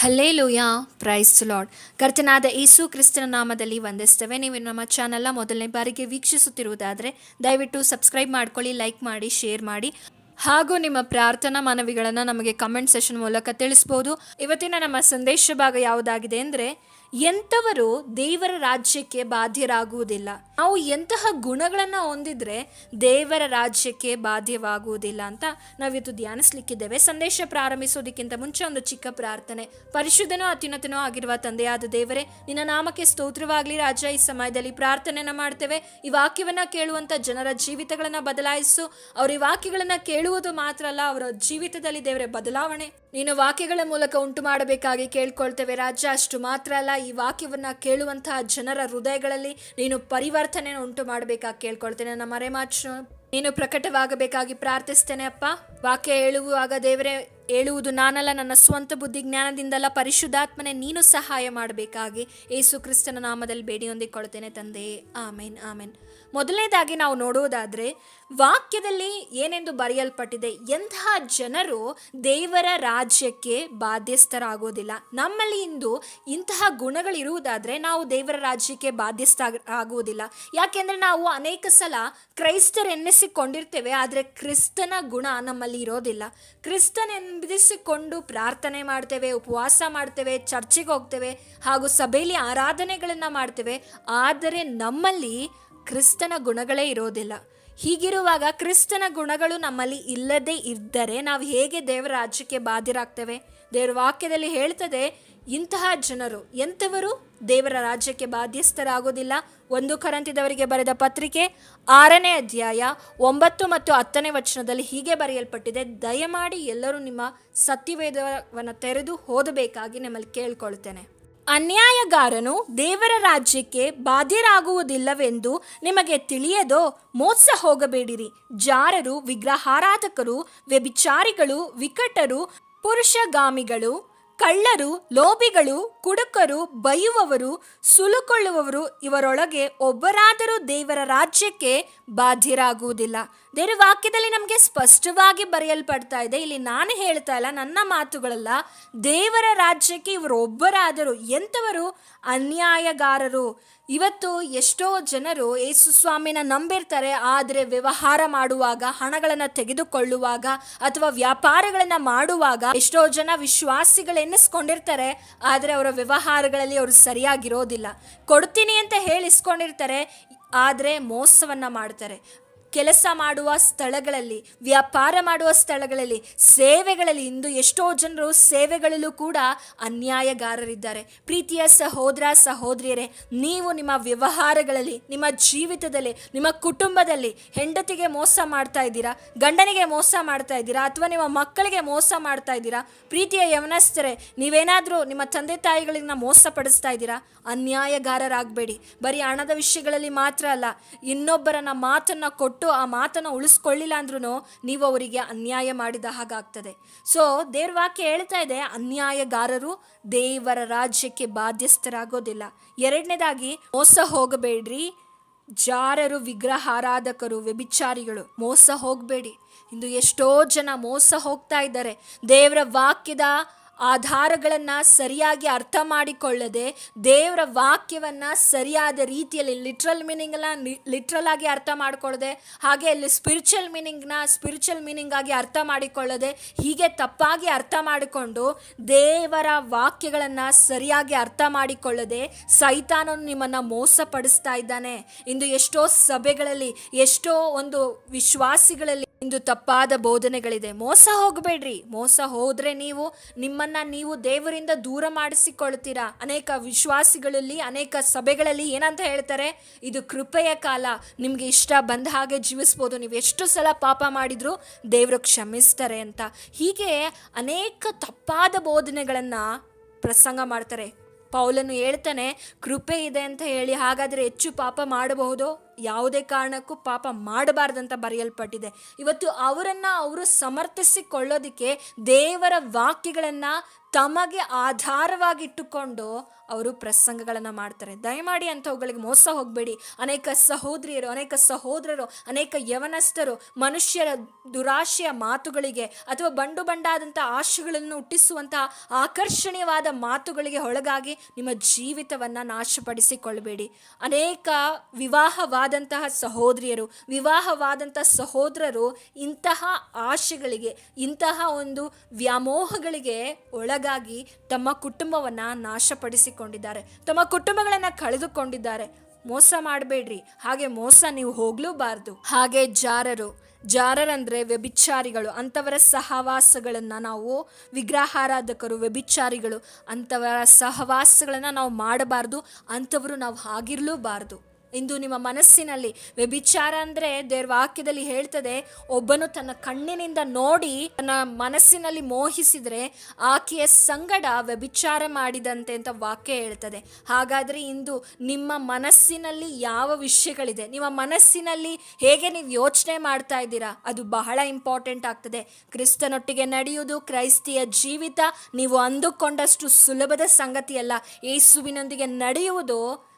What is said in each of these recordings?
Hallelujah. Price lord ಕರ್ತನಾದ ಯೇಸು ಕ್ರಿಸ್ತನ ನಾಮದಲ್ಲಿ ವಂದಿಸ್ತೇವೆ ನೀವು ನಮ್ಮ ಚಾನಲ್ನ ಮೊದಲನೇ ಬಾರಿಗೆ ವೀಕ್ಷಿಸುತ್ತಿರುವುದಾದರೆ, ದಯವಿಟ್ಟು ಸಬ್ಸ್ಕ್ರೈಬ್ ಮಾಡ್ಕೊಳ್ಳಿ, ಲೈಕ್ ಮಾಡಿ, ಶೇರ್ ಮಾಡಿ. ಹಾಗೂ ನಿಮ್ಮ ಪ್ರಾರ್ಥನಾ ಮನವಿಗಳನ್ನು ನಮಗೆ ಕಮೆಂಟ್ ಸೆಷನ್ ಮೂಲಕ ತಿಳಿಸ್ಬೋದು. ಇವತ್ತಿನ ನಮ್ಮ ಸಂದೇಶ ಭಾಗ ಯಾವುದಾಗಿದೆ ಅಂದರೆ ಎಂಥವರು ದೇವರ ರಾಜ್ಯಕ್ಕೆ ಬಾಧ್ಯರಾಗುವುದಿಲ್ಲ. ನಾವು ಎಂತಹ ಗುಣಗಳನ್ನು ಹೊಂದಿದ್ರೆ ದೇವರ ರಾಜ್ಯಕ್ಕೆ ಬಾಧ್ಯವಾಗುವುದಿಲ್ಲ ಅಂತ ನಾವಿವತ್ತು ಧ್ಯಾನಿಸ್ಲಿಕ್ಕಿದ್ದೇವೆ. ಸಂದೇಶ ಪ್ರಾರಂಭಿಸೋದಕ್ಕಿಂತ ಮುಂಚೆ ಒಂದು ಚಿಕ್ಕ ಪ್ರಾರ್ಥನೆ. ಪರಿಶುದ್ಧನೋ ಅತ್ಯುನ್ನತನೋ ಆಗಿರುವ ತಂದೆಯಾದ ದೇವರೇ, ನಿನ್ನ ನಾಮಕ್ಕೆ ಸ್ತೋತ್ರವಾಗಲಿ ರಾಜ. ಈ ಸಮಯದಲ್ಲಿ ಪ್ರಾರ್ಥನೆಯನ್ನು ಮಾಡ್ತೇವೆ. ಈ ವಾಕ್ಯವನ್ನ ಕೇಳುವಂತ ಜನರ ಜೀವಿತಗಳನ್ನು ಬದಲಾಯಿಸು. ಅವ್ರ ಈ ವಾಕ್ಯಗಳನ್ನು ಕೇಳುವುದು ಮಾತ್ರ ಅಲ್ಲ, ಅವರ ಜೀವಿತದಲ್ಲಿ ದೇವರೇ ಬದಲಾವಣೆ. ನೀನು ವಾಕ್ಯಗಳ ಮೂಲಕ ಉಂಟು ಮಾಡಬೇಕಾಗಿ ಕೇಳ್ಕೊಳ್ತೇವೆ ರಾಜ. ಅಷ್ಟು ಮಾತ್ರ ಅಲ್ಲ ಈ ವಾಕ್ಯವನ್ನ ಕೇಳುವಂತಹ ಜನರ ಹೃದಯಗಳಲ್ಲಿ ನೀನು ಪರಿವರ್ತನೆ ಉಂಟು ಮಾಡಬೇಕಾಗಿ ಕೇಳ್ಕೊಳ್ತೇನೆ. ನಮ್ಮ ಮರೆಮಾಚು, ನೀನು ಪ್ರಕಟವಾಗಬೇಕಾಗಿ ಪ್ರಾರ್ಥಿಸ್ತೇನೆ ಅಪ್ಪ. ವಾಕ್ಯ ಹೇಳುವಾಗ ದೇವರೇ, ಹೇಳುವುದು ನಾನಲ್ಲ, ನನ್ನ ಸ್ವಂತ ಬುದ್ಧಿ ಜ್ಞಾನದಿಂದಲ್ಲ ಪರಿಶುದ್ಧಾತ್ಮನೆ ನೀನು ಸಹಾಯ ಮಾಡಬೇಕಾಗಿ ಏಸು ಕ್ರಿಸ್ತನ ನಾಮದಲ್ಲಿ ಬೇಡಿ ಹೊಂದಿಕೊಳ್ತೇನೆ ತಂದೆ. ಆಮೇನ್ ಆಮೇನ್. ಮೊದಲನೇದಾಗಿ ನಾವು ನೋಡುವುದಾದ್ರೆ ವಾಕ್ಯದಲ್ಲಿ ಏನೆಂದು ಬರೆಯಲ್ಪಟ್ಟಿದೆ? ಎಂತಹ ಜನರು ದೇವರ ರಾಜ್ಯಕ್ಕೆ ಬಾಧ್ಯಸ್ಥರಾಗೋದಿಲ್ಲ. ನಮ್ಮಲ್ಲಿ ಇಂದು ಇಂತಹ ಗುಣಗಳಿರುವುದಾದರೆ ನಾವು ದೇವರ ರಾಜ್ಯಕ್ಕೆ ಬಾಧ್ಯಸ್ಥ ಆಗುವುದಿಲ್ಲ. ಯಾಕೆಂದ್ರೆ ನಾವು ಅನೇಕ ಸಲ ಕ್ರೈಸ್ತರೆನ್ನಿಸಿಕೊಂಡಿರ್ತೇವೆ, ಆದರೆ ಕ್ರಿಸ್ತನ ಗುಣ ನಮ್ಮಲ್ಲಿ ಇರೋದಿಲ್ಲ. ಕ್ರಿಸ್ತನೆಂಬಿಸಿಕೊಂಡು ಪ್ರಾರ್ಥನೆ ಮಾಡ್ತೇವೆ, ಉಪವಾಸ ಮಾಡ್ತೇವೆ, ಚರ್ಚಿಗೆ ಹೋಗ್ತೇವೆ, ಹಾಗೂ ಸಭೆಯಲ್ಲಿ ಆರಾಧನೆಗಳನ್ನು ಮಾಡ್ತೇವೆ, ಆದರೆ ನಮ್ಮಲ್ಲಿ ಕ್ರಿಸ್ತನ ಗುಣಗಳೇ ಇರೋದಿಲ್ಲ. ಹೀಗಿರುವಾಗ ಕ್ರಿಸ್ತನ ಗುಣಗಳು ನಮ್ಮಲ್ಲಿ ಇಲ್ಲದೆ ಇದ್ದರೆ ನಾವು ಹೇಗೆ ದೇವರ ರಾಜ್ಯಕ್ಕೆ ಬಾಧಿರಾಗ್ತೇವೆ ದೇವರ ವಾಕ್ಯದಲ್ಲಿ ಹೇಳ್ತದೆ, ಇಂತಹ ಜನರು ಎಂಥವರು ದೇವರ ರಾಜ್ಯಕ್ಕೆ ಬಾಧ್ಯಸ್ಥರಾಗೋದಿಲ್ಲ? ಒಂದು ಕರಂತಿದವರಿಗೆ ಬರೆದ ಪತ್ರಿಕೆ ಆರನೇ ಅಧ್ಯಾಯ ಒಂಬತ್ತು ಮತ್ತು ಹತ್ತನೇ ವಚನದಲ್ಲಿ ಹೀಗೆ ಬರೆಯಲ್ಪಟ್ಟಿದೆ, ದಯಮಾಡಿ ಎಲ್ಲರೂ ನಿಮ್ಮ ಸತ್ಯವೇದವನ್ನು ತೆರೆದು ಓದಬೇಕಾಗಿ ನಿಮ್ಮಲ್ಲಿ ಕೇಳ್ಕೊಳ್ತೇನೆ. ಅನ್ಯಾಯಗಾರನು ದೇವರ ರಾಜ್ಯಕ್ಕೆ ಬಾಧ್ಯರಾಗುವುದಿಲ್ಲವೆಂದು ನಿಮಗೆ ತಿಳಿಯದೋ ಮೋಸ ಹೋಗಬೇಡಿರಿ. ಜಾರರು, ವಿಗ್ರಹಾರಾಧಕರು, ವ್ಯಭಿಚಾರಿಗಳು, ವಿಕಟರು, ಪುರುಷಗಾಮಿಗಳು, ಕಳ್ಳರು, ಲೋಭಿಗಳು, ಕುಡುಕರು, ಬೈಯುವವರು, ಸುಲುಕೊಳ್ಳುವವರು ಇವರೊಳಗೆ ಒಬ್ಬರಾದರೂ ದೇವರ ರಾಜ್ಯಕ್ಕೆ ಬಾಧ್ಯರಾಗುವುದಿಲ್ಲ. ದೇವರ ವಾಕ್ಯದಲ್ಲಿ ನಮಗೆ ಸ್ಪಷ್ಟವಾಗಿ ಬರೆಯಲ್ಪಡ್ತಾ ಇದೆ. ಇಲ್ಲಿ ನಾನು ಹೇಳ್ತಾ ಇಲ್ಲ, ನನ್ನ ಮಾತುಗಳಲ್ಲ. ದೇವರ ರಾಜ್ಯಕ್ಕೆ ಇವರು ಒಬ್ಬರಾದರೂ ಎಂಥವರು? ಅನ್ಯಾಯಗಾರರು. ಇವತ್ತು ಎಷ್ಟೋ ಜನರು ಯೇಸು ಸ್ವಾಮಿನ ನಂಬಿರ್ತಾರೆ. ಆದರೆ ವ್ಯವಹಾರ ಮಾಡುವಾಗ, ಹಣಗಳನ್ನು ತೆಗೆದುಕೊಳ್ಳುವಾಗ ಅಥವಾ ವ್ಯಾಪಾರಗಳನ್ನು ಮಾಡುವಾಗ ಎಷ್ಟೋ ಜನ ವಿಶ್ವಾಸಿಗಳು ಎನ್ನಿಸ್ಕೊಂಡಿರ್ತಾರೆ. ಆದರೆ ಅವರ ವ್ಯವಹಾರಗಳಲ್ಲಿ ಅವರು ಸರಿಯಾಗಿರೋದಿಲ್ಲ. ಕೊಡ್ತೀನಿ ಅಂತ ಹೇಳಿಸ್ಕೊಂಡಿರ್ತಾರೆ. ಆದರೆ ಮೋಸವನ್ನು ಮಾಡ್ತಾರೆ. ಕೆಲಸ ಮಾಡುವ ಸ್ಥಳಗಳಲ್ಲಿ, ವ್ಯಾಪಾರ ಮಾಡುವ ಸ್ಥಳಗಳಲ್ಲಿ, ಸೇವೆಗಳಲ್ಲಿ, ಇಂದು ಎಷ್ಟೋ ಜನರು ಸೇವೆಗಳಲ್ಲೂ ಕೂಡ ಅನ್ಯಾಯಗಾರರಿದ್ದಾರೆ. ಪ್ರೀತಿಯ ಸಹೋದರ, ಸಹೋದರಿಯರೇ, ನೀವು ನಿಮ್ಮ ವ್ಯವಹಾರಗಳಲ್ಲಿ, ನಿಮ್ಮ ಜೀವಿತದಲ್ಲಿ, ನಿಮ್ಮ ಕುಟುಂಬದಲ್ಲಿ ಹೆಂಡತಿಗೆ ಮೋಸ ಮಾಡ್ತಾ ಇದ್ದೀರಾ, ಗಂಡನಿಗೆ ಮೋಸ ಮಾಡ್ತಾ ಇದ್ದೀರಾ, ಅಥವಾ ನಿಮ್ಮ ಮಕ್ಕಳಿಗೆ ಮೋಸ ಮಾಡ್ತಾ ಇದ್ದೀರಾ? ಪ್ರೀತಿಯ ಯವನಸ್ಥರೇ, ನೀವೇನಾದರೂ ನಿಮ್ಮ ತಂದೆ ತಾಯಿಗಳನ್ನ ಮೋಸ ಪಡಿಸ್ತಾ ಇದ್ದೀರಾ? ಅನ್ಯಾಯಗಾರರಾಗಬೇಡಿ. ಬರೀ ಹಣದ ವಿಷಯಗಳಲ್ಲಿ ಮಾತ್ರ ಅಲ್ಲ, ಇನ್ನೊಬ್ಬರನ್ನ ಮಾತನ್ನ ಕೊಟ್ಟು ಆ ಮಾತನ್ನ ಉಳಿಸ್ಕೊಳ್ಳಿಲ್ಲ ಅಂದ್ರೂ ನೀವು ಅವರಿಗೆ ಅನ್ಯಾಯ ಮಾಡಿದ ಹಾಗಾಗ್ತದೆ. ಸೊ ದೇವ್ರ ವಾಕ್ಯ ಹೇಳ್ತಾ ಇದೆ, ಅನ್ಯಾಯಗಾರರು ದೇವರ ರಾಜ್ಯಕ್ಕೆ ಬಾಧ್ಯಸ್ಥರಾಗೋದಿಲ್ಲ. ಎರಡನೇದಾಗಿ, ಮೋಸ ಹೋಗಬೇಡ್ರಿ, ಜಾರರು ವಿಗ್ರಹಾರಾಧಕರು ವ್ಯಭಿಚಾರಿಗಳು, ಮೋಸ ಹೋಗಬೇಡಿ. ಇಂದು ಎಷ್ಟೋ ಜನ ಮೋಸ ಹೋಗ್ತಾ ಇದ್ದಾರೆ. ದೇವರ ವಾಕ್ಯದ ಆಧಾರಗಳನ್ನು ಸರಿಯಾಗಿ ಅರ್ಥ ಮಾಡಿಕೊಳ್ಳದೆ ದೇವರ ವಾಕ್ಯವನ್ನು ಸರಿಯಾದ ರೀತಿಯಲ್ಲಿ ಲಿಟ್ರಲ್ ಮೀನಿಂಗನ್ನ ಲಿಟ್ರಲ್ ಆಗಿ ಅರ್ಥ ಮಾಡಿಕೊಳ್ಳದೆ ಹಾಗೆ ಅಲ್ಲಿ ಸ್ಪಿರಿಚುವಲ್ ಮೀನಿಂಗ್ನ ಸ್ಪಿರಿಚುವಲ್ ಮೀನಿಂಗ್ ಆಗಿ ಅರ್ಥ ಮಾಡಿಕೊಳ್ಳದೆ ಹೀಗೆ ತಪ್ಪಾಗಿ ಅರ್ಥ ಮಾಡಿಕೊಂಡು ದೇವರ ವಾಕ್ಯಗಳನ್ನು ಸರಿಯಾಗಿ ಅರ್ಥ ಮಾಡಿಕೊಳ್ಳದೆ ಸೈತಾನನು ನಿಮ್ಮನ್ನು ಮೋಸಪಡಿಸ್ತಾ ಇದ್ದಾನೆ. ಇಂದು ಎಷ್ಟೋ ಸಭೆಗಳಲ್ಲಿ, ಎಷ್ಟೋ ಒಂದು ವಿಶ್ವಾಸಿಗಳಲ್ಲಿ ಇಂದು ತಪ್ಪಾದ ಬೋಧನೆಗಳಿದೆ. ಮೋಸ ಹೋಗಬೇಡ್ರಿ. ಮೋಸ ಹೋದ್ರೆ ನೀವು ನಿಮ್ಮನ್ನ ನೀವು ದೇವರಿಂದ ದೂರ ಮಾಡಿಸಿಕೊಳ್ತೀರಾ. ಅನೇಕ ವಿಶ್ವಾಸಿಗಳಲ್ಲಿ, ಅನೇಕ ಸಭೆಗಳಲ್ಲಿ ಏನಂತ ಹೇಳ್ತಾರೆ? ಇದು ಕೃಪೆಯ ಕಾಲ. ನಿಮ್ಗೆ ಇಷ್ಟ ಬಂದ ಹಾಗೆ ಜೀವಿಸ್ಬೋದು. ನೀವು ಎಷ್ಟು ಸಲ ಪಾಪ ಮಾಡಿದ್ರು ದೇವರು ಕ್ಷಮಿಸ್ತಾರೆ ಅಂತ. ಹೀಗೆ ಅನೇಕ ತಪ್ಪಾದ ಬೋಧನೆಗಳನ್ನ ಪ್ರಸಂಗ ಮಾಡ್ತಾರೆ. ಪೌಲನು ಹೇಳ್ತಾನೆ, ಕೃಪೆ ಇದೆ ಅಂತ ಹೇಳಿ ಹಾಗಾದರೆ ಹೆಚ್ಚು ಪಾಪ ಮಾಡಬಹುದೋ? ಯಾವುದೇ ಕಾರಣಕ್ಕೂ ಪಾಪ ಮಾಡಬಾರ್ದಂತ ಬರೆಯಲ್ಪಟ್ಟಿದೆ. ಇವತ್ತು ಅವರನ್ನು ಅವರು ಸಮರ್ಥಿಸಿಕೊಳ್ಳೋದಕ್ಕೆ ದೇವರ ವಾಕ್ಯಗಳನ್ನು ತಮಗೆ ಆಧಾರವಾಗಿಟ್ಟುಕೊಂಡು ಅವರು ಪ್ರಸಂಗಗಳನ್ನು ಮಾಡ್ತಾರೆ. ದಯಮಾಡಿ ಅಂಥವುಗಳಿಗೆ ಮೋಸ ಹೋಗಬೇಡಿ. ಅನೇಕ ಸಹೋದರಿಯರು, ಅನೇಕ ಸಹೋದರರು, ಅನೇಕ ಯವನಸ್ಥರು, ಮನುಷ್ಯರ ದುರಾಶೆಯ ಮಾತುಗಳಿಗೆ ಅಥವಾ ಬಂಡು ಬಂಡಾದಂಥ ಆಶೆಗಳನ್ನು ಹುಟ್ಟಿಸುವಂತಹ ಆಕರ್ಷಣೀಯವಾದ ಮಾತುಗಳಿಗೆ ಒಳಗಾಗಿ ನಿಮ್ಮ ಜೀವಿತವನ್ನು ನಾಶಪಡಿಸಿಕೊಳ್ಳಬೇಡಿ. ಅನೇಕ ವಿವಾಹವಾದಂತಹ ಸಹೋದರಿಯರು ವಿವಾಹವಾದಂಥ ಸಹೋದರರು ಇಂತಹ ಆಶೆಗಳಿಗೆ, ಇಂತಹ ಒಂದು ವ್ಯಾಮೋಹಗಳಿಗೆ ಒಳಗಾಗಿ ತಮ್ಮ ಕುಟುಂಬವನ್ನು ನಾಶಪಡಿಸಿಕೊಂಡಿದ್ದಾರೆ. ತಮ್ಮ ಕುಟುಂಬಗಳನ್ನು ಕಳೆದುಕೊಂಡಿದ್ದಾರೆ. ಮೋಸ ಮಾಡಬೇಡ್ರಿ. ಹಾಗೆ ಮೋಸ ನೀವು ಹೋಗ್ಲೂಬಾರ್ದು. ಹಾಗೆ ಜಾರರು, ಜಾರರಂದ್ರೆ ವ್ಯಭಿಚಾರಿಗಳು, ಅಂಥವರ ಸಹವಾಸಗಳನ್ನು ನಾವು ವಿಗ್ರಹಾರಾಧಕರು, ವ್ಯಭಿಚಾರಿಗಳು, ಅಂಥವರ ಸಹವಾಸಗಳನ್ನು ನಾವು ಮಾಡಬಾರ್ದು. ಅಂಥವರು ನಾವು ಆಗಿರಲೂಬಾರ್ದು. ಇಂದು ನಿಮ್ಮ ಮನಸ್ಸಿನಲ್ಲಿ ವ್ಯಭಿಚಾರ ಅಂದ್ರೆ ದೇವ್ರ ವಾಕ್ಯದಲ್ಲಿ ಹೇಳ್ತದೆ, ಒಬ್ಬನು ತನ್ನ ಕಣ್ಣಿನಿಂದ ನೋಡಿ ತನ್ನ ಮನಸ್ಸಿನಲ್ಲಿ ಮೋಹಿಸಿದರೆ ಆಕೆಯ ಸಂಗಡ ವ್ಯಭಿಚಾರ ಮಾಡಿದಂತೆ ಅಂತ ವಾಕ್ಯ ಹೇಳ್ತದೆ. ಹಾಗಾದ್ರೆ ಇಂದು ನಿಮ್ಮ ಮನಸ್ಸಿನಲ್ಲಿ ಯಾವ ವಿಷಯಗಳಿದೆ? ನಿಮ್ಮ ಮನಸ್ಸಿನಲ್ಲಿ ಹೇಗೆ ನೀವು ಯೋಚನೆ ಮಾಡ್ತಾ ಇದ್ದೀರಾ? ಅದು ಬಹಳ ಇಂಪಾರ್ಟೆಂಟ್ ಆಗ್ತದೆ. ಕ್ರಿಸ್ತನೊಟ್ಟಿಗೆ ನಡೆಯುವುದು ಕ್ರೈಸ್ತಿಯ ಜೀವಿತ, ನೀವು ಅಂದುಕೊಂಡಷ್ಟು ಸುಲಭದ ಸಂಗತಿಯಲ್ಲ. ಯೇಸುವಿನೊಂದಿಗೆ ನಡೆಯುವುದು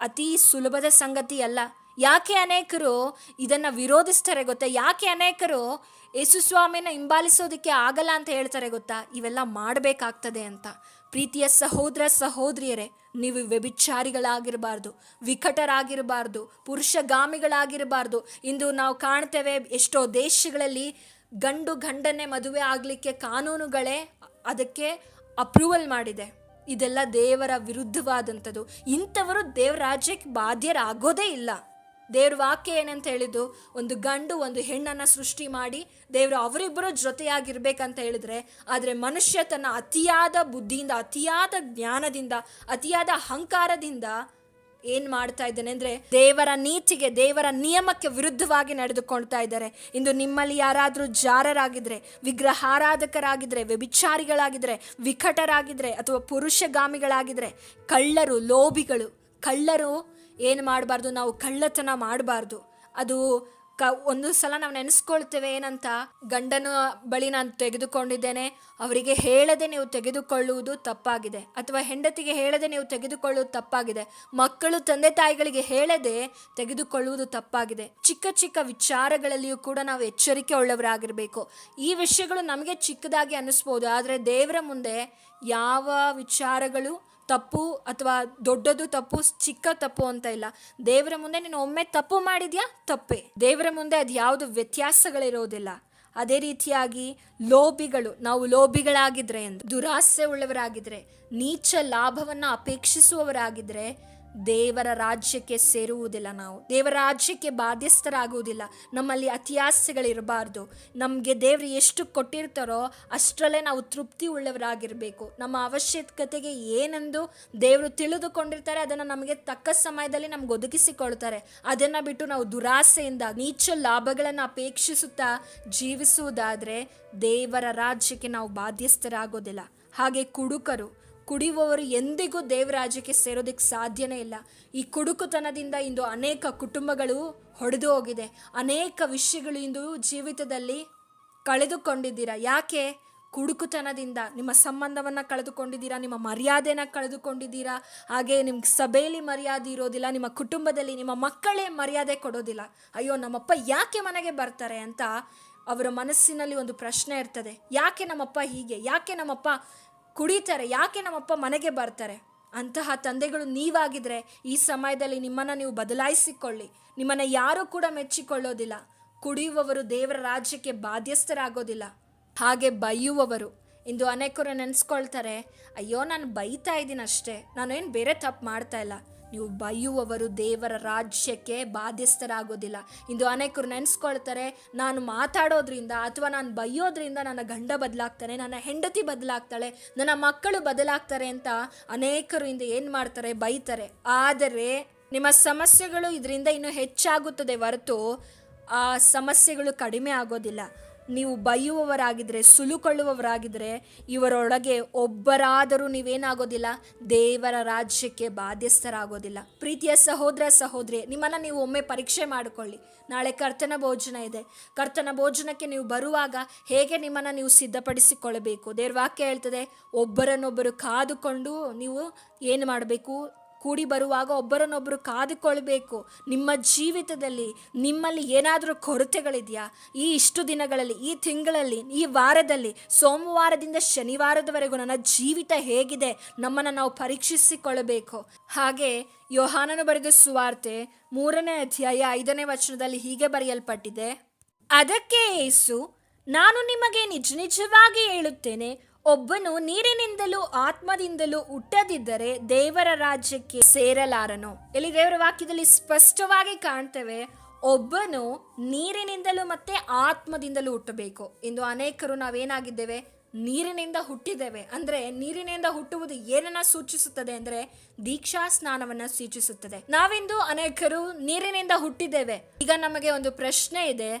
ಅತಿ ಸುಲಭದ ಸಂಗತಿ ಅಲ್ಲ. ಯಾಕೆ ಅನೇಕರು ಇದನ್ನು ವಿರೋಧಿಸ್ತಾರೆ ಗೊತ್ತಾ? ಯಾಕೆ ಅನೇಕರು ಯೇಸು ಸ್ವಾಮಿನ ಹಿಂಬಾಲಿಸೋದಕ್ಕೆ ಆಗಲ್ಲ ಅಂತ ಹೇಳ್ತಾರೆ ಗೊತ್ತಾ? ಇವೆಲ್ಲ ಮಾಡಬೇಕಾಗ್ತದೆ ಅಂತ. ಪ್ರೀತಿಯ ಸಹೋದರ ಸಹೋದರಿಯರೇ, ನೀವು ವ್ಯಭಿಚಾರಿಗಳಾಗಿರಬಾರ್ದು, ವಿಕಟರಾಗಿರಬಾರ್ದು, ಪುರುಷಗಾಮಿಗಳಾಗಿರಬಾರ್ದು. ಇಂದು ನಾವು ಕಾಣ್ತೇವೆ ಎಷ್ಟೋ ದೇಶಗಳಲ್ಲಿ ಗಂಡು ಗಂಡನೆ ಮದುವೆ ಆಗಲಿಕ್ಕೆ ಕಾನೂನುಗಳೇ ಅದಕ್ಕೆ ಅಪ್ರೂವಲ್ ಮಾಡಿದೆ. ಇದೆಲ್ಲ ದೇವರ ವಿರುದ್ಧವಾದಂಥದ್ದು. ಇಂಥವರು ದೇವರ ರಾಜ್ಯಕ್ಕೆ ಬಾಧ್ಯರಾಗೋದೇ ಇಲ್ಲ. ದೇವ್ರ ವಾಕ್ಯ ಏನಂತ ಹೇಳಿದ್ದು, ಒಂದು ಗಂಡು ಒಂದು ಹೆಣ್ಣನ್ನು ಸೃಷ್ಟಿ ಮಾಡಿ ದೇವರು ಅವರಿಬ್ಬರು ಜೊತೆಯಾಗಿರ್ಬೇಕಂತ ಹೇಳಿದ್ರೆ, ಆದರೆ ಮನುಷ್ಯ ತನ್ನ ಅತಿಯಾದ ಬುದ್ಧಿಯಿಂದ, ಅತಿಯಾದ ಜ್ಞಾನದಿಂದ, ಅತಿಯಾದ ಅಹಂಕಾರದಿಂದ ಏನ್ ಮಾಡ್ತಾ ಇದ್ದಾನೆ ಅಂದ್ರೆ ದೇವರ ನೀತಿಗೆ, ದೇವರ ನಿಯಮಕ್ಕೆ ವಿರುದ್ಧವಾಗಿ ನಡೆದುಕೊಳ್ತಾ ಇದ್ದಾರೆ. ಇಂದು ನಿಮ್ಮಲ್ಲಿ ಯಾರಾದರೂ ಜಾರರಾಗಿದ್ರೆ, ವಿಗ್ರಹಾರಾಧಕರಾಗಿದ್ರೆ, ವ್ಯಭಿಚಾರಿಗಳಾಗಿದ್ರೆ, ವಿಕಟರಾಗಿದ್ರೆ ಅಥವಾ ಪುರುಷಗಾಮಿಗಳಾಗಿದ್ರೆ, ಕಳ್ಳರು, ಲೋಭಿಗಳು, ಕಳ್ಳರು ಏನು ಮಾಡಬಾರ್ದು? ನಾವು ಕಳ್ಳತನ ಮಾಡಬಾರ್ದು. ಅದು ಕ, ಒಂದು ಸಲ ನಾವು ನೆನೆಸ್ಕೊಳ್ತೇವೆ, ಏನಂತ ಗಂಡನ ಬಳಿ ನಾನು ತೆಗೆದುಕೊಂಡಿದ್ದೇನೆ, ಅವರಿಗೆ ಹೇಳದೆ ನೀವು ತೆಗೆದುಕೊಳ್ಳುವುದು ತಪ್ಪಾಗಿದೆ. ಅಥವಾ ಹೆಂಡತಿಗೆ ಹೇಳದೆ ನೀವು ತೆಗೆದುಕೊಳ್ಳುವುದು ತಪ್ಪಾಗಿದೆ. ಮಕ್ಕಳು ತಂದೆ ತಾಯಿಗಳಿಗೆ ಹೇಳದೆ ತೆಗೆದುಕೊಳ್ಳುವುದು ತಪ್ಪಾಗಿದೆ. ಚಿಕ್ಕ ಚಿಕ್ಕ ವಿಚಾರಗಳಲ್ಲಿಯೂ ಕೂಡ ನಾವು ಎಚ್ಚರಿಕೆ ಉಳ್ಳವರಾಗಿರಬೇಕು. ಈ ವಿಷಯಗಳು ನಮಗೆ ಚಿಕ್ಕದಾಗಿ ಅನ್ನಿಸ್ಬೋದು, ಆದರೆ ದೇವರ ಮುಂದೆ ಯಾವ ವಿಚಾರಗಳು ತಪ್ಪು ಅಥವಾ ದೊಡ್ಡದು ತಪ್ಪು, ಚಿಕ್ಕ ತಪ್ಪು ಅಂತ ಇಲ್ಲ. ದೇವರ ಮುಂದೆ ನೀನು ಒಮ್ಮೆ ತಪ್ಪು ಮಾಡಿದ್ಯಾ? ತಪ್ಪೇ. ದೇವರ ಮುಂದೆ ಅದು ಯಾವುದು ವ್ಯತ್ಯಾಸಗಳಿರೋದಿಲ್ಲ. ಅದೇ ರೀತಿಯಾಗಿ ಲೋಭಿಗಳು, ನಾವು ಲೋಭಿಗಳಾಗಿದ್ರೆ ದುರಾಸೆ ಉಳ್ಳವರಾಗಿದ್ರೆ ನೀಚ ಲಾಭವನ್ನು ಅಪೇಕ್ಷಿಸುವವರಾಗಿದ್ರೆ ದೇವರ ರಾಜ್ಯಕ್ಕೆ ಸೇರುವುದಿಲ್ಲ ನಾವು. ದೇವರ ರಾಜ್ಯಕ್ಕೆ ಬಾಧ್ಯಸ್ಥರಾಗುವುದಿಲ್ಲ. ನಮ್ಮಲ್ಲಿ ಅತಿಯಾಸೆಗಳಿರಬಾರ್ದು ನಮಗೆ ದೇವರು ಎಷ್ಟು ಕೊಟ್ಟಿರ್ತಾರೋ ಅಷ್ಟರಲ್ಲೇ ನಾವು ತೃಪ್ತಿ ಉಳ್ಳವರಾಗಿರಬೇಕು. ನಮ್ಮ ಅವಶ್ಯಕತೆಗೆ ಏನೆಂದು ದೇವರು ತಿಳಿದುಕೊಂಡಿರ್ತಾರೆ, ಅದನ್ನು ನಮಗೆ ತಕ್ಕ ಸಮಯದಲ್ಲಿ ನಮ್ಗೆ ಒದಗಿಸಿಕೊಳ್ತಾರೆ. ಅದನ್ನು ಬಿಟ್ಟು ನಾವು ದುರಾಸೆಯಿಂದ, ನೀಚ ಲಾಭಗಳನ್ನು ಅಪೇಕ್ಷಿಸುತ್ತಾ ಜೀವಿಸುವುದಾದರೆ ದೇವರ ರಾಜ್ಯಕ್ಕೆ ನಾವು ಬಾಧ್ಯಸ್ಥರಾಗೋದಿಲ್ಲ. ಹಾಗೆ ಕುಡುಕರು ಕುಡಿಯುವವರು ಎಂದಿಗೂ ದೇವರಾಜ್ಯಕ್ಕೆ ಸೇರೋದಕ್ಕೆ ಸಾಧ್ಯನೇ ಇಲ್ಲ. ಈ ಕುಡುಕುತನದಿಂದ ಇಂದು ಅನೇಕ ಕುಟುಂಬಗಳು ಹೊಡೆದು ಹೋಗಿದೆ. ಅನೇಕ ವಿಷಯಗಳು ಇಂದು ಜೀವಿತದಲ್ಲಿ ಕಳೆದುಕೊಂಡಿದ್ದೀರಾ? ಯಾಕೆ ಕುಡುಕುತನದಿಂದ ನಿಮ್ಮ ಸಂಬಂಧವನ್ನು ಕಳೆದುಕೊಂಡಿದ್ದೀರಾ? ನಿಮ್ಮ ಮರ್ಯಾದೆನ ಕಳೆದುಕೊಂಡಿದ್ದೀರಾ? ಹಾಗೆ ನಿಮ್ಗೆ ಸಭೆಯಲ್ಲಿ ಮರ್ಯಾದೆ ಇರೋದಿಲ್ಲ, ನಿಮ್ಮ ಕುಟುಂಬದಲ್ಲಿ ನಿಮ್ಮ ಮಕ್ಕಳೇ ಮರ್ಯಾದೆ ಕೊಡೋದಿಲ್ಲ. ಅಯ್ಯೋ, ನಮ್ಮಪ್ಪ ಯಾಕೆ ಮನೆಗೆ ಬರ್ತಾರೆ ಅಂತ ಅವರ ಮನಸ್ಸಿನಲ್ಲಿ ಒಂದು ಪ್ರಶ್ನೆ ಇರ್ತದೆ. ಯಾಕೆ ನಮ್ಮಪ್ಪ ಹೀಗೆ? ಯಾಕೆ ನಮ್ಮಪ್ಪ ಕುಡಿತಾರೆ, ಯಾಕೆ ನಮ್ಮಪ್ಪ ಮನೆಗೆ ಬರ್ತಾರೆ? ಅಂತಹ ತಂದೆಗಳು ನೀವಾಗಿದ್ರೆ ಈ ಸಮಯದಲ್ಲಿ ನಿಮ್ಮನ್ನು ನೀವು ಬದಲಾಯಿಸಿಕೊಳ್ಳಿ. ನಿಮ್ಮನ್ನು ಯಾರೂ ಕೂಡ ಮೆಚ್ಚಿಕೊಳ್ಳೋದಿಲ್ಲ. ಕುಡಿಯುವವರು ದೇವರ ರಾಜ್ಯಕ್ಕೆ ಬಾಧ್ಯಸ್ಥರಾಗೋದಿಲ್ಲ. ಹಾಗೆ ಬೈಯುವವರು. ಇಂದು ಅನೇಕರು ನೆನೆಸ್ಕೊಳ್ತಾರೆ, ಅಯ್ಯೋ, ನಾನು ಬೈತಾ ಇದ್ದೀನಿ ಅಷ್ಟೇ ಏನು ಬೇರೆ ತಪ್ಪು ಮಾಡ್ತಾ ಇಲ್ಲ. ನೀವು ಬೈಯುವವರು ದೇವರ ರಾಜ್ಯಕ್ಕೆ ಬಾಧ್ಯಸ್ಥರಾಗೋದಿಲ್ಲ. ಇಂದು ಅನೇಕರು ನೆನೆಸ್ಕೊಳ್ತಾರೆ, ನಾನು ಮಾತಾಡೋದ್ರಿಂದ ಅಥವಾ ನಾನು ಬೈಯೋದ್ರಿಂದ ನನ್ನ ಗಂಡ ಬದಲಾಗ್ತಾನೆ, ನನ್ನ ಹೆಂಡತಿ ಬದಲಾಗ್ತಾಳೆ, ನನ್ನ ಮಕ್ಕಳು ಬದಲಾಗ್ತಾರೆ ಅಂತ ಅನೇಕರು ಇಂದು ಏನು ಮಾಡ್ತಾರೆ, ಬೈತಾರೆ. ಆದರೆ ನಿಮ್ಮ ಸಮಸ್ಯೆಗಳು ಇದರಿಂದ ಇನ್ನೂ ಹೆಚ್ಚಾಗುತ್ತದೆ ಹೊರತು ಆ ಸಮಸ್ಯೆಗಳು ಕಡಿಮೆ ಆಗೋದಿಲ್ಲ. ನೀವು ಬೈಯುವವರಾಗಿದ್ದರೆ ಸುಲುಕೊಳ್ಳುವವರಾಗಿದ್ದರೆ ಇವರೊಳಗೆ ಒಬ್ಬರಾದರೂ ನೀವೇನಾಗೋದಿಲ್ಲ. ದೇವರ ರಾಜ್ಯಕ್ಕೆ ಬಾಧ್ಯಸ್ಥರಾಗೋದಿಲ್ಲ. ಪ್ರೀತಿಯ ಸಹೋದರ ಸಹೋದರಿ ನಿಮ್ಮನ್ನು ನೀವು ಒಮ್ಮೆ ಪರೀಕ್ಷೆ ಮಾಡಿಕೊಳ್ಳಿ. ನಾಳೆ ಕರ್ತನ ಭೋಜನ ಇದೆ. ಕರ್ತನ ಭೋಜನಕ್ಕೆ ನೀವು ಬರುವಾಗ ಹೇಗೆ ನಿಮ್ಮನ್ನು ನೀವು ಸಿದ್ಧಪಡಿಸಿಕೊಳ್ಳಬೇಕು? ದೇವ್ರ ವಾಕ್ಯ ಹೇಳ್ತದೆ, ಒಬ್ಬರನ್ನೊಬ್ಬರು ಕಾದುಕೊಂಡು ನೀವು ಏನು ಮಾಡಬೇಕು? ಕೂಡಿ ಬರುವಾಗ ಒಬ್ಬರನ್ನೊಬ್ಬರು ಕಾದುಕೊಳ್ಬೇಕು. ನಿಮ್ಮ ಜೀವಿತದಲ್ಲಿ ನಿಮ್ಮಲ್ಲಿ ಏನಾದರೂ ಕೊರತೆಗಳಿದೆಯಾ? ಈ ಇಷ್ಟು ದಿನಗಳಲ್ಲಿ, ಈ ತಿಂಗಳಲ್ಲಿ, ಈ ವಾರದಲ್ಲಿ, ಸೋಮವಾರದಿಂದ ಶನಿವಾರದವರೆಗೂ ನನ್ನ ಜೀವಿತ ಹೇಗಿದೆ. ನಮ್ಮನ್ನು ನಾವು ಪರೀಕ್ಷಿಸಿಕೊಳ್ಳಬೇಕು. ಹಾಗೆ ಯೋಹಾನನು ಬರೆದ ಸುವಾರ್ತೆ ಮೂರನೇ ಅಧ್ಯಾಯ ಐದನೇ ವಚನದಲ್ಲಿ ಹೀಗೆ ಬರೆಯಲ್ಪಟ್ಟಿದೆ. ಅದಕ್ಕೆ ಏಸು ನಾನು ನಿಮಗೆ ನಿಜ ನಿಜವಾಗಿ ಹೇಳುತ್ತೇನೆ. ಒಬ್ಬನು ನೀರಿನಿಂದಲೂ ಆತ್ಮದಿಂದಲೂ ಹುಟ್ಟದಿದ್ದರೆ ದೇವರ ರಾಜ್ಯಕ್ಕೆ ಸೇರಲಾರನು. ಇಲ್ಲಿ ದೇವರ ವಾಕ್ಯದಲ್ಲಿ ಸ್ಪಷ್ಟವಾಗಿ ಕಾಣ್ತೇವೆ, ಒಬ್ಬನು ನೀರಿನಿಂದಲೂ ಮತ್ತೆ ಆತ್ಮದಿಂದಲೂ ಹುಟ್ಟಬೇಕು. ಇಂದು ಅನೇಕರು ನಾವೇನಾಗಿದ್ದೇವೆ? ನೀರಿನಿಂದ ಹುಟ್ಟಿದ್ದೇವೆ. ಅಂದ್ರೆ ನೀರಿನಿಂದ ಹುಟ್ಟುವುದು ಏನನ್ನ ಸೂಚಿಸುತ್ತದೆ ಅಂದ್ರೆ ದೀಕ್ಷಾ ಸ್ನಾನವನ್ನ ಸೂಚಿಸುತ್ತದೆ. ನಾವಿಂದು ಅನೇಕರು ನೀರಿನಿಂದ ಹುಟ್ಟಿದ್ದೇವೆ. ಈಗ ನಮಗೆ ಒಂದು ಪ್ರಶ್ನೆ ಇದೆ,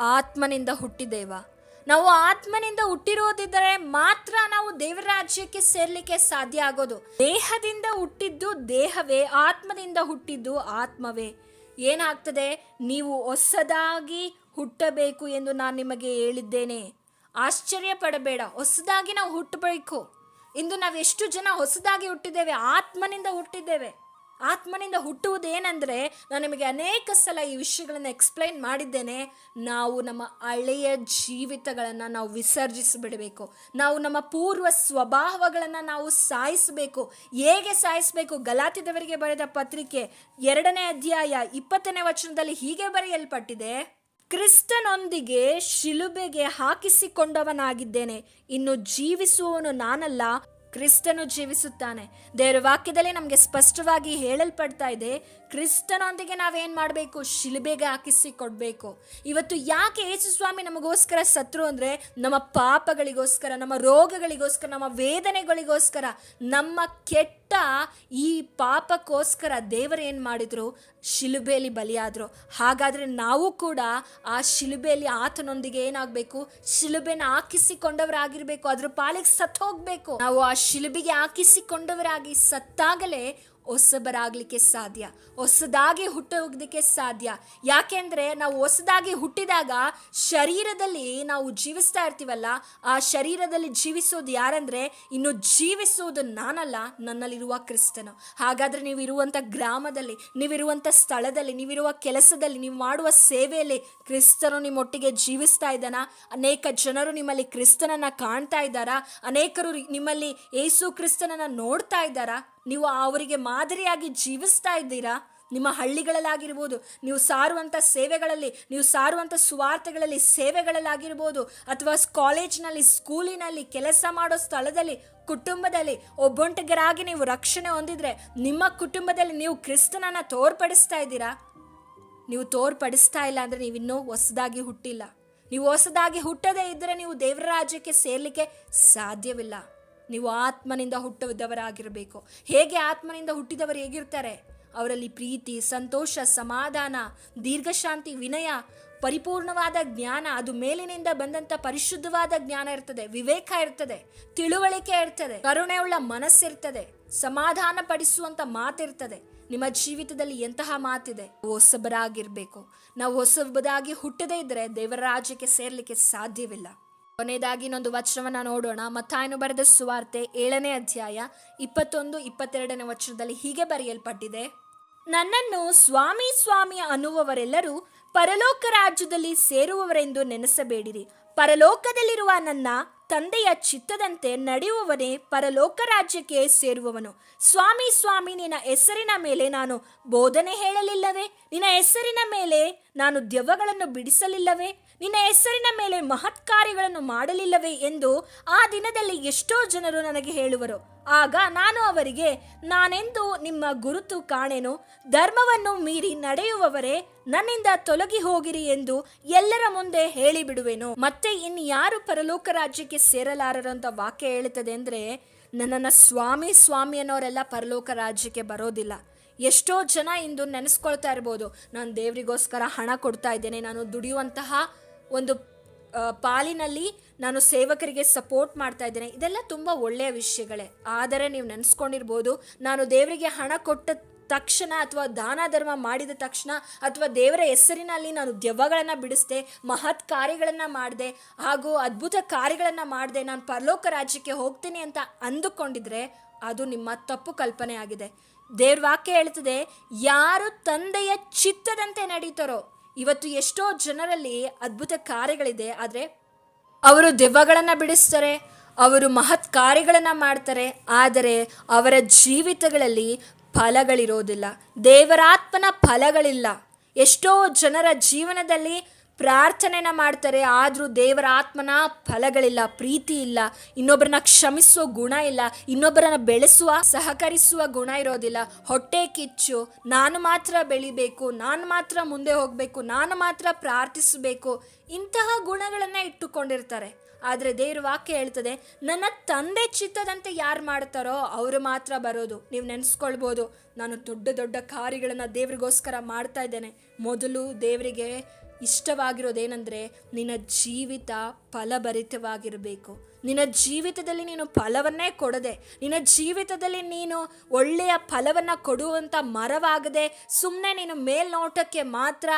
ಆತ್ಮನಿಂದ ಹುಟ್ಟಿದ್ದೇವಾ? ನಾವು ಆತ್ಮನಿಂದ ಹುಟ್ಟಿರೋದಿದ್ದರೆ ಮಾತ್ರ ನಾವು ದೇವರ ರಾಜ್ಯಕ್ಕೆ ಸೇರ್ಲಿಕ್ಕೆ ಸಾಧ್ಯ ಆಗೋದು. ದೇಹದಿಂದ ಹುಟ್ಟಿದ್ದು ದೇಹವೇ, ಆತ್ಮದಿಂದ ಹುಟ್ಟಿದ್ದು ಆತ್ಮವೇ. ಏನಾಗ್ತದೆ? ನೀವು ಹೊಸದಾಗಿ ಹುಟ್ಟಬೇಕು ಎಂದು ನಾನು ನಿಮಗೆ ಹೇಳಿದ್ದೇನೆ. ಆಶ್ಚರ್ಯ ಪಡಬೇಡ ಹೊಸದಾಗಿ ನಾವು ಹುಟ್ಟಬೇಕು. ಇಂದು ನಾವು ಎಷ್ಟು ಜನ ಹೊಸದಾಗಿ ಹುಟ್ಟಿದ್ದೇವೆ, ಆತ್ಮನಿಂದ ಹುಟ್ಟಿದ್ದೇವೆ. ಆತ್ಮನಿಂದ ಹುಟ್ಟುವುದೇನೆಂದರೆ ನಾನು ನಿಮಗೆ ಅನೇಕ ಸಲ ಈ ವಿಷಯಗಳನ್ನು ಎಕ್ಸ್ಪ್ಲೈನ್ ಮಾಡಿದ್ದೇನೆ. ನಾವು ನಮ್ಮ ಹಳೆಯ ಜೀವಿತಗಳನ್ನು ನಾವು ವಿಸರ್ಜಿಸಿಬಿಡಬೇಕು. ನಾವು ನಮ್ಮ ಪೂರ್ವ ಸ್ವಭಾವಗಳನ್ನು ನಾವು ಸಾಯಿಸಬೇಕು. ಹೇಗೆ ಸಾಯಿಸಬೇಕು? ಗಲಾತಿದವರಿಗೆ ಬರೆದ ಪತ್ರಿಕೆ ಎರಡನೇ ಅಧ್ಯಾಯ ಇಪ್ಪತ್ತನೇ ವಚನದಲ್ಲಿ ಹೀಗೆ ಬರೆಯಲ್ಪಟ್ಟಿದೆ. ಕ್ರಿಸ್ತನೊಂದಿಗೆ ಶಿಲುಬೆಗೆ ಹಾಕಿಸಿಕೊಂಡವನಾಗಿದ್ದೇನೆ. ಇನ್ನು ಜೀವಿಸುವವನು ನಾನಲ್ಲ. ಕ್ರಿಸ್ತನು ಜೀವಿಸುತ್ತಾನೆ. ದೇವರ ವಾಕ್ಯದಲ್ಲಿ ನಮಗೆ ಸ್ಪಷ್ಟವಾಗಿ ಹೇಳಲ್ಪಡ್ತಾ ಇದೆ ಕ್ರಿಸ್ತನೊಂದಿಗೆ ನಾವೇನು ಮಾಡಬೇಕು? ಶಿಲುಬೆಗೆ ಹಾಕಿಸಿ ಕೊಡಬೇಕು. ಇವತ್ತು ಯಾಕೆ ಯೇಸು ಸ್ವಾಮಿ ನಮಗೋಸ್ಕರ ಸತ್ರು ಅಂದರೆ ನಮ್ಮ ಪಾಪಗಳಿಗೋಸ್ಕರ, ನಮ್ಮ ರೋಗಗಳಿಗೋಸ್ಕರ, ನಮ್ಮ ವೇದನೆಗಳಿಗೋಸ್ಕರ, ನಮ್ಮ ಕೆಟ್ಟ ಈ ಪಾಪಕ್ಕೋಸ್ಕರ ದೇವರು ಏನು ಮಾಡಿದ್ರು? ಶಿಲುಬೆಯಲ್ಲಿ ಬಲಿಯಾದರು. ಹಾಗಾದ್ರೆ ನಾವು ಕೂಡ ಆ ಶಿಲುಬೆಯಲ್ಲಿ ಆತನೊಂದಿಗೆ ಏನಾಗಬೇಕು? ಶಿಲುಬೆನ ಹಾಕಿಸಿಕೊಂಡವರಾಗಿರಬೇಕು. ಅದ್ರ ಪಾಲಿಗೆ ಸತ್ತು ಹೋಗಬೇಕು ನಾವು ಆ ಶಿಲುಬೆಗೆ ಹಾಕಿಸಿಕೊಂಡವರಾಗಿ ಸತ್ತಾಗಲೇ ಹೊಸಬರಾಗ್ಲಿಕ್ಕೆ ಸಾಧ್ಯ, ಹೊಸದಾಗಿ ಹುಟ್ಟೋದಕ್ಕೆ ಸಾಧ್ಯ. ಯಾಕೆಂದ್ರೆ ನಾವು ಹೊಸದಾಗಿ ಹುಟ್ಟಿದಾಗ ಶರೀರದಲ್ಲಿ ನಾವು ಜೀವಿಸ್ತಾ ಇರ್ತೀವಲ್ಲ, ಆ ಶರೀರದಲ್ಲಿ ಜೀವಿಸೋದು ಯಾರಂದರೆ ಇನ್ನು ಜೀವಿಸೋದು ನಾನಲ್ಲ, ನನ್ನಲ್ಲಿರುವ ಕ್ರಿಸ್ತನು. ಹಾಗಾದ್ರೆ ನೀವಿರುವಂಥ ಗ್ರಾಮದಲ್ಲಿ, ನೀವಿರುವಂಥ ಸ್ಥಳದಲ್ಲಿ, ನೀವಿರುವ ಕೆಲಸದಲ್ಲಿ, ನೀವು ಮಾಡುವ ಸೇವೆಯಲ್ಲಿ ಕ್ರಿಸ್ತನು ನಿಮ್ಮೊಟ್ಟಿಗೆ ಜೀವಿಸ್ತಾ ಇದ್ದಾನ? ಅನೇಕ ಜನರು ನಿಮ್ಮಲ್ಲಿ ಕ್ರಿಸ್ತನನ್ನ ಕಾಣ್ತಾ ಇದ್ದಾರಾ? ಅನೇಕರು ನಿಮ್ಮಲ್ಲಿ ಏಸು ಕ್ರಿಸ್ತನನ್ನ ನೋಡ್ತಾ ಇದ್ದಾರಾ? ನೀವು ಅವರಿಗೆ ಮಾದರಿಯಾಗಿ ಜೀವಿಸ್ತಾ ಇದ್ದೀರಾ? ನಿಮ್ಮ ಹಳ್ಳಿಗಳಲ್ಲಾಗಿರ್ಬೋದು, ನೀವು ಸಾರುವಂಥ ಸೇವೆಗಳಲ್ಲಿ, ನೀವು ಸಾರುವಂಥ ಸುವಾರ್ತೆಗಳಲ್ಲಿ ಸೇವೆಗಳಲ್ಲಾಗಿರ್ಬೋದು, ಅಥವಾ ಕಾಲೇಜ್ನಲ್ಲಿ, ಸ್ಕೂಲಿನಲ್ಲಿ ಕೆಲಸ ಮಾಡೋ ಸ್ಥಳದಲ್ಲಿ, ಕುಟುಂಬದಲ್ಲಿ ಒಬ್ಬೊಂಟಿಗರಾಗಿ ನೀವು ರಕ್ಷಣೆ ಹೊಂದಿದ್ರೆ ನಿಮ್ಮ ಕುಟುಂಬದಲ್ಲಿ ನೀವು ಕ್ರಿಸ್ತನನ್ನು ತೋರ್ಪಡಿಸ್ತಾ ಇದ್ದೀರಾ? ನೀವು ತೋರ್ಪಡಿಸ್ತಾ ಇಲ್ಲ ಅಂದರೆ ನೀವು ಇನ್ನೂ ಹೊಸದಾಗಿ ಹುಟ್ಟಿಲ್ಲ. ನೀವು ಹೊಸದಾಗಿ ಹುಟ್ಟದೇ ಇದ್ದರೆ ನೀವು ದೇವರ ರಾಜ್ಯಕ್ಕೆ ಸೇರಲಿಕ್ಕೆ ಸಾಧ್ಯವಿಲ್ಲ. ನೀವು ಆತ್ಮನಿಂದ ಹುಟ್ಟಿದವರಾಗಿರಬೇಕು. ಹೇಗೆ ಆತ್ಮನಿಂದ ಹುಟ್ಟಿದವರು ಹೇಗಿರ್ತಾರೆ? ಅವರಲ್ಲಿ ಪ್ರೀತಿ, ಸಂತೋಷ, ಸಮಾಧಾನ, ದೀರ್ಘಶಾಂತಿ, ವಿನಯ, ಪರಿಪೂರ್ಣವಾದ ಜ್ಞಾನ, ಅದು ಮೇಲಿನಿಂದ ಬಂದಂತ ಪರಿಶುದ್ಧವಾದ ಜ್ಞಾನ ಇರ್ತದೆ, ವಿವೇಕ ಇರ್ತದೆ, ತಿಳುವಳಿಕೆ ಇರ್ತದೆ, ಕರುಣೆಯುಳ್ಳ ಮನಸ್ಸಿರ್ತದೆ ಸಮಾಧಾನ ಪಡಿಸುವಂಥ ಮಾತಿರ್ತದೆ. ನಿಮ್ಮ ಜೀವಿತದಲ್ಲಿ ಎಂತಹ ಮಾತಿದೆ? ಹೊಸಬರಾಗಿರ್ಬೇಕು. ನಾವು ಹೊಸಬದಾಗಿ ಹುಟ್ಟದೇ ಇದ್ರೆ ದೇವರ ರಾಜ್ಯಕ್ಕೆ ಸೇರ್ಲಿಕ್ಕೆ ಸಾಧ್ಯವಿಲ್ಲ. ಕೊನೆಯದಾಗಿ ಇನ್ನೊಂದು ವಚನವನ್ನು ನೋಡೋಣ. ಮತ್ತಾಯನು ಬರೆದ ಸುವಾರ್ತೆ ಏಳನೇ ಅಧ್ಯಾಯ ಇಪ್ಪತ್ತೊಂದು, ಇಪ್ಪತ್ತೆರಡನೇ ವಚನದಲ್ಲಿ ಹೀಗೆ ಬರೆಯಲ್ಪಟ್ಟಿದೆ. ನನ್ನನ್ನು ಸ್ವಾಮಿ ಸ್ವಾಮಿ ಅನ್ನುವವರೆಲ್ಲರೂ ಪರಲೋಕ ರಾಜ್ಯದಲ್ಲಿ ಸೇರುವವರೆಂದು ನೆನೆಸಬೇಡಿರಿ. ಪರಲೋಕದಲ್ಲಿರುವ ನನ್ನ ತಂದೆಯ ಚಿತ್ತದಂತೆ ನಡೆಯುವವನೇ ಪರಲೋಕ ರಾಜ್ಯಕ್ಕೆ ಸೇರುವವನು. ಸ್ವಾಮಿ ಸ್ವಾಮಿ, ನಿನ್ನ ಹೆಸರಿನ ಮೇಲೆ ನಾನು ಬೋಧನೆ ಹೇಳಲಿಲ್ಲವೇ? ನಿನ್ನ ಹೆಸರಿನ ಮೇಲೆ ನಾನು ದೆವ್ವಗಳನ್ನು ಬಿಡಿಸಲಿಲ್ಲವೇ? ನಿನ್ನ ಹೆಸರಿನ ಮೇಲೆ ಮಹತ್ಕಾರ್ಯಗಳನ್ನು ಮಾಡಲಿಲ್ಲವೇ ಎಂದು ಆ ದಿನದಲ್ಲಿ ಎಷ್ಟೋ ಜನರು ನನಗೆ ಹೇಳುವರು. ಆಗ ನಾನು ಅವರಿಗೆ, ನಾನೆಂದು ನಿಮ್ಮ ಗುರುತು ಕಾಣೆನು, ಧರ್ಮವನ್ನು ಮೀರಿ ನಡೆಯುವವರೇ, ನನ್ನಿಂದ ತೊಲಗಿ ಹೋಗಿರಿ ಎಂದು ಎಲ್ಲರ ಮುಂದೆ ಹೇಳಿಬಿಡುವೆನು. ಮತ್ತೆ ಇನ್ನು ಯಾರು ಪರಲೋಕ ರಾಜ್ಯಕ್ಕೆ ಸೇರಲಾರರು ಅಂತ ವಾಕ್ಯ ಹೇಳುತ್ತದೆ ಅಂದ್ರೆ, ನನ್ನನ್ನು ಸ್ವಾಮಿ ಸ್ವಾಮಿ ಅನ್ನೋರೆಲ್ಲ ಪರಲೋಕ ರಾಜ್ಯಕ್ಕೆ ಬರೋದಿಲ್ಲ. ಎಷ್ಟೋ ಜನ ಇಂದು ನೆನೆಸ್ಕೊಳ್ತಾ ಇರ್ಬೋದು. ನಾನು ದೇವರಿಗೋಸ್ಕರ ಹಣ ಕೊಡ್ತಾ ಇದ್ದೇನೆ, ನಾನು ದುಡಿಯುವಂತಹ ಒಂದು ಪಾಲಿನಲ್ಲಿ ನಾನು ಸೇವಕರಿಗೆ ಸಪೋರ್ಟ್ ಮಾಡ್ತಾ ಇದ್ದೇನೆ. ಇದೆಲ್ಲ ತುಂಬ ಒಳ್ಳೆಯ ವಿಷಯಗಳೇ. ಆದರೆ ನೀವು ನೆನೆಸ್ಕೊಂಡಿರ್ಬೋದು, ನಾನು ದೇವರಿಗೆ ಹಣ ಕೊಟ್ಟ ತಕ್ಷಣ ಅಥವಾ ದಾನ ಧರ್ಮ ಮಾಡಿದ ತಕ್ಷಣ ಅಥವಾ ದೇವರ ಹೆಸರಿನಲ್ಲಿ ನಾನು ದೆವ್ವಗಳನ್ನು ಬಿಡಿಸ್ದೆ, ಮಹತ್ ಕಾರ್ಯಗಳನ್ನು ಮಾಡಿದೆ, ಹಾಗೂ ಅದ್ಭುತ ಕಾರ್ಯಗಳನ್ನು ಮಾಡಿದೆ, ನಾನು ಪರಲೋಕ ರಾಜ್ಯಕ್ಕೆ ಹೋಗ್ತೀನಿ ಅಂತ ಅಂದುಕೊಂಡಿದ್ರೆ ಅದು ನಿಮ್ಮ ತಪ್ಪು ಕಲ್ಪನೆ ಆಗಿದೆ. ದೇವ್ರ ವಾಕ್ಯ ಹೇಳ್ತದೆ, ಯಾರು ತಂದೆಯ ಚಿತ್ತದಂತೆ ನಡೀತಾರೋ ಇವತ್ತು ಎಷ್ಟೋ ಜನರಲ್ಲಿ ಅದ್ಭುತ ಕಾರ್ಯಗಳಿದೆ, ಆದರೆ ಅವರು ದೆವ್ವಗಳನ್ನು ಬಿಡಿಸ್ತಾರೆ, ಅವರು ಮಹತ್ ಕಾರ್ಯಗಳನ್ನು ಮಾಡ್ತಾರೆ, ಆದರೆ ಅವರ ಜೀವಿತಗಳಲ್ಲಿ ಫಲಗಳಿರೋದಿಲ್ಲ. ದೇವರಾತ್ಮನ ಫಲಗಳಿಲ್ಲ. ಎಷ್ಟೋ ಜನರ ಜೀವನದಲ್ಲಿ ಪ್ರಾರ್ಥನೆನ ಮಾಡ್ತಾರೆ, ಆದರೂ ದೇವರ ಆತ್ಮನ ಫಲಗಳಿಲ್ಲ, ಪ್ರೀತಿ ಇಲ್ಲ, ಇನ್ನೊಬ್ಬರನ್ನ ಕ್ಷಮಿಸುವ ಗುಣ ಇಲ್ಲ, ಇನ್ನೊಬ್ಬರನ್ನ ಬೆಳೆಸುವ, ಸಹಕರಿಸುವ ಗುಣ ಇರೋದಿಲ್ಲ. ಹೊಟ್ಟೆ ಕಿಚ್ಚು, ನಾನು ಮಾತ್ರ ಬೆಳಿಬೇಕು, ನಾನು ಮಾತ್ರ ಮುಂದೆ ಹೋಗಬೇಕು, ನಾನು ಮಾತ್ರ ಪ್ರಾರ್ಥಿಸಬೇಕು, ಇಂತಹ ಗುಣಗಳನ್ನ ಇಟ್ಟುಕೊಂಡಿರ್ತಾರೆ. ಆದರೆ ದೇವ್ರ ವಾಕ್ಯ ಹೇಳ್ತದೆ, ನನ್ನ ತಂದೆ ಚಿತ್ತದಂತೆ ಯಾರು ಮಾಡ್ತಾರೋ ಅವರು ಮಾತ್ರ ಬರೋದು. ನೀವು ನೆನೆಸ್ಕೊಳ್ಬೋದು, ನಾನು ದೊಡ್ಡ ದೊಡ್ಡ ಕಾರ್ಯಗಳನ್ನು ದೇವರಿಗೋಸ್ಕರ ಮಾಡ್ತಾ ಇದ್ದೇನೆ. ಮೊದಲು ದೇವರಿಗೆ ಇಷ್ಟವಾಗಿರೋದೇನೆಂದರೆ ನಿನ್ನ ಜೀವಿತ ಫಲಭರಿತವಾಗಿರಬೇಕು. ನಿನ್ನ ಜೀವಿತದಲ್ಲಿ ನೀನು ಫಲವನ್ನೇ ಕೊಡದೆ, ನಿನ್ನ ಜೀವಿತದಲ್ಲಿ ನೀನು ಒಳ್ಳೆಯ ಫಲವನ್ನು ಕೊಡುವಂಥ ಮರವಾಗದೆ ಸುಮ್ಮನೆ ನೀನು ಮೇಲ್ನೋಟಕ್ಕೆ ಮಾತ್ರ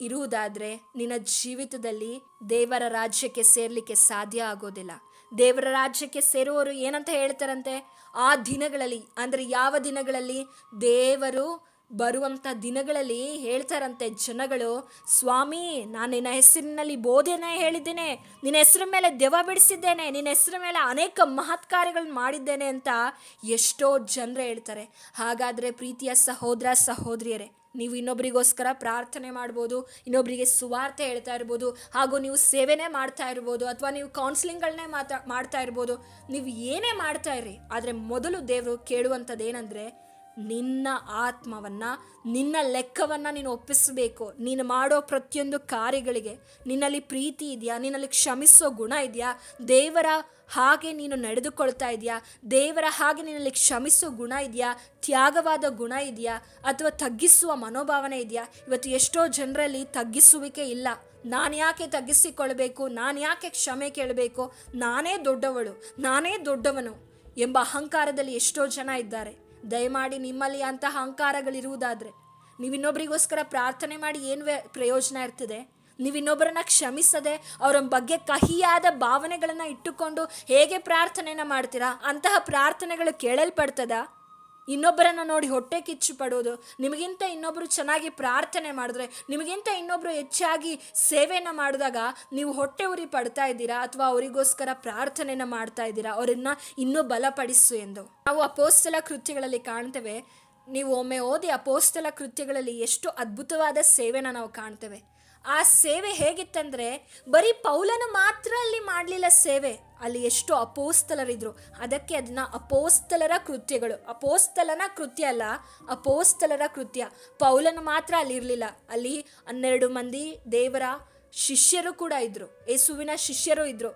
ಇರುವುದಾದರೆ ನಿನ್ನ ಜೀವಿತದಲ್ಲಿ ದೇವರ ರಾಜ್ಯಕ್ಕೆ ಸೇರಲಿಕ್ಕೆ ಸಾಧ್ಯ ಆಗೋದಿಲ್ಲ. ದೇವರ ರಾಜ್ಯಕ್ಕೆ ಸೇರುವವರು ಏನಂತ ಹೇಳ್ತಾರಂತೆ? ಆ ದಿನಗಳಲ್ಲಿ, ಅಂದರೆ ಯಾವ ದಿನಗಳಲ್ಲಿ? ದೇವರು ಬರುವಂಥ ದಿನಗಳಲ್ಲಿ ಹೇಳ್ತಾರಂತೆ ಜನಗಳು, ಸ್ವಾಮಿ, ನಾನು ನಿನ್ನ ಹೆಸರಿನಲ್ಲಿ ಬೋಧನೆ ಹೇಳಿದ್ದೇನೆ. ನಿನ್ನ ಹೆಸರ ಮೇಲೆ ದೆವ ಬಿಡಿಸಿದ್ದೇನೆ. ನಿನ್ನ ಹೆಸರ ಮೇಲೆ ಅನೇಕ ಮಹತ್ ಕಾರ್ಯಗಳನ್ನ ಮಾಡಿದ್ದೇನೆ ಅಂತ ಎಷ್ಟೋ ಜನರು ಹೇಳ್ತಾರೆ. ಹಾಗಾದರೆ ಪ್ರೀತಿಯ ಸಹೋದರ, ಸಹೋದರಿಯರೇ, ನೀವು ಇನ್ನೊಬ್ರಿಗೋಸ್ಕರ ಪ್ರಾರ್ಥನೆ ಮಾಡ್ಬೋದು ಇನ್ನೊಬ್ಬರಿಗೆ ಸುವಾರ್ತೆ ಹೇಳ್ತಾ ಇರ್ಬೋದು, ಹಾಗೂ ನೀವು ಸೇವೆನೇ ಮಾಡ್ತಾ ಇರ್ಬೋದು, ಅಥವಾ ನೀವು ಕೌನ್ಸಿಲಿಂಗ್ಗಳನ್ನೇ ಮಾತಾ, ಮಾಡ್ತಾ ಇರ್ಬೋದು. ನೀವು ಏನೇ ಮಾಡ್ತಾ ಇರ್ರಿ, ಆದರೆ ಮೊದಲು ದೇವರು ಕೇಳುವಂಥದ್ದು ಏನಂದರೆ ನಿನ್ನ ಆತ್ಮವನ್ನು, ನಿನ್ನ ಲೆಕ್ಕವನ್ನು ನೀನು ಒಪ್ಪಿಸಬೇಕು. ನೀನು ಮಾಡೋ ಪ್ರತಿಯೊಂದು ಕಾರ್ಯಗಳಿಗೆ ನಿನ್ನಲ್ಲಿ ಪ್ರೀತಿ ಇದೆಯಾ? ನಿನ್ನಲ್ಲಿ ಕ್ಷಮಿಸೋ ಗುಣ ಇದೆಯಾ? ದೇವರ ಹಾಗೆ ನೀನು ನಡೆದುಕೊಳ್ತಾ ಇದೆಯಾ? ದೇವರ ಹಾಗೆ ನಿನ್ನಲ್ಲಿ ಕ್ಷಮಿಸೋ ಗುಣ ಇದೆಯಾ? ತ್ಯಾಗವಾದ ಗುಣ ಇದೆಯಾ? ಅಥವಾ ತಗ್ಗಿಸುವ ಮನೋಭಾವನೆ ಇದೆಯಾ? ಇವತ್ತು ಎಷ್ಟೋ ಜನರಲ್ಲಿ ತಗ್ಗಿಸುವಿಕೆ ಇಲ್ಲ. ನಾನು ಯಾಕೆ ತಗ್ಗಿಸಿಕೊಳ್ಬೇಕು? ನಾನು ಯಾಕೆ ಕ್ಷಮೆ ಕೇಳಬೇಕು? ನಾನೇ ದೊಡ್ಡವಳು. ನಾನೇ ದೊಡ್ಡವನು ಎಂಬ ಅಹಂಕಾರದಲ್ಲಿ ಎಷ್ಟೋ ಜನ ಇದ್ದಾರೆ. ದಯಮಾಡಿ ನಿಮ್ಮಲ್ಲಿ ಅಂತಹ ಅಹಂಕಾರಗಳಿರುವುದಾದರೆ ನೀವು ಇನ್ನೊಬ್ಬರಿಗೋಸ್ಕರ ಪ್ರಾರ್ಥನೆ ಮಾಡಿ ಏನು ಪ್ರಯೋಜನ ಇರ್ತದೆ? ನೀವು ಇನ್ನೊಬ್ಬರನ್ನ ಕ್ಷಮಿಸದೆ ಅವರ ಬಗ್ಗೆ ಕಹಿಯಾದ ಭಾವನೆಗಳನ್ನು ಇಟ್ಟುಕೊಂಡು ಹೇಗೆ ಪ್ರಾರ್ಥನೆನ ಮಾಡ್ತೀರಾ? ಅಂತಹ ಪ್ರಾರ್ಥನೆಗಳು ಕೇಳಲ್ಪಡ್ತದಾ? ಇನ್ನೊಬ್ಬರನ್ನ ನೋಡಿ ಹೊಟ್ಟೆ ಕಿಚ್ಚು ಪಡೋದು, ನಿಮಗಿಂತ ಇನ್ನೊಬ್ಬರು ಚೆನ್ನಾಗಿ ಪ್ರಾರ್ಥನೆ ಮಾಡಿದ್ರೆ, ನಿಮಗಿಂತ ಇನ್ನೊಬ್ಬರು ಹೆಚ್ಚಾಗಿ ಸೇವೆಯನ್ನು ಮಾಡಿದಾಗ ನೀವು ಹೊಟ್ಟೆ ಉರಿ ಪಡ್ತಾ ಇದ್ದೀರಾ ಅಥವಾ ಅವರಿಗೋಸ್ಕರ ಪ್ರಾರ್ಥನೆನ ಮಾಡ್ತಾ ಇದ್ದೀರಾ? ಅವರನ್ನು ಇನ್ನೂ ಬಲಪಡಿಸು ಎಂದು. ನಾವು ಅಪೋಸ್ತಲ ಕೃತ್ಯಗಳಲ್ಲಿ ಕಾಣ್ತೇವೆ. ನೀವು ಒಮ್ಮೆ ಓದಿ ಅಪೋಸ್ತಲ ಕೃತ್ಯಗಳಲ್ಲಿ ಎಷ್ಟು ಅದ್ಭುತವಾದ ಸೇವೆನ ನಾವು ಕಾಣ್ತೇವೆ. ಆ ಸೇವೆ ಹೇಗಿತ್ತಂದ್ರೆ ಬರೀ ಪೌಲನು ಮಾತ್ರ ಅಲ್ಲಿ ಮಾಡಲಿಲ್ಲ ಸೇವೆ. ಅಲ್ಲಿ ಎಷ್ಟು ಅಪೋಸ್ತಲರಿದ್ರು. ಅದಕ್ಕೆ ಅದನ್ನ ಅಪೋಸ್ತಲರ ಕೃತ್ಯಗಳು. ಅಪೋಸ್ತಲನ ಕೃತ್ಯ ಅಲ್ಲ, ಅಪೋಸ್ತಲರ ಕೃತ್ಯ. ಪೌಲನು ಮಾತ್ರ ಅಲ್ಲಿ ಇರಲಿಲ್ಲ. ಅಲ್ಲಿ ಹನ್ನೆರಡು ಮಂದಿ ದೇವರ ಶಿಷ್ಯರು ಕೂಡ ಇದ್ದರು ಯೇಸುವಿನ ಶಿಷ್ಯರು ಇದ್ದರು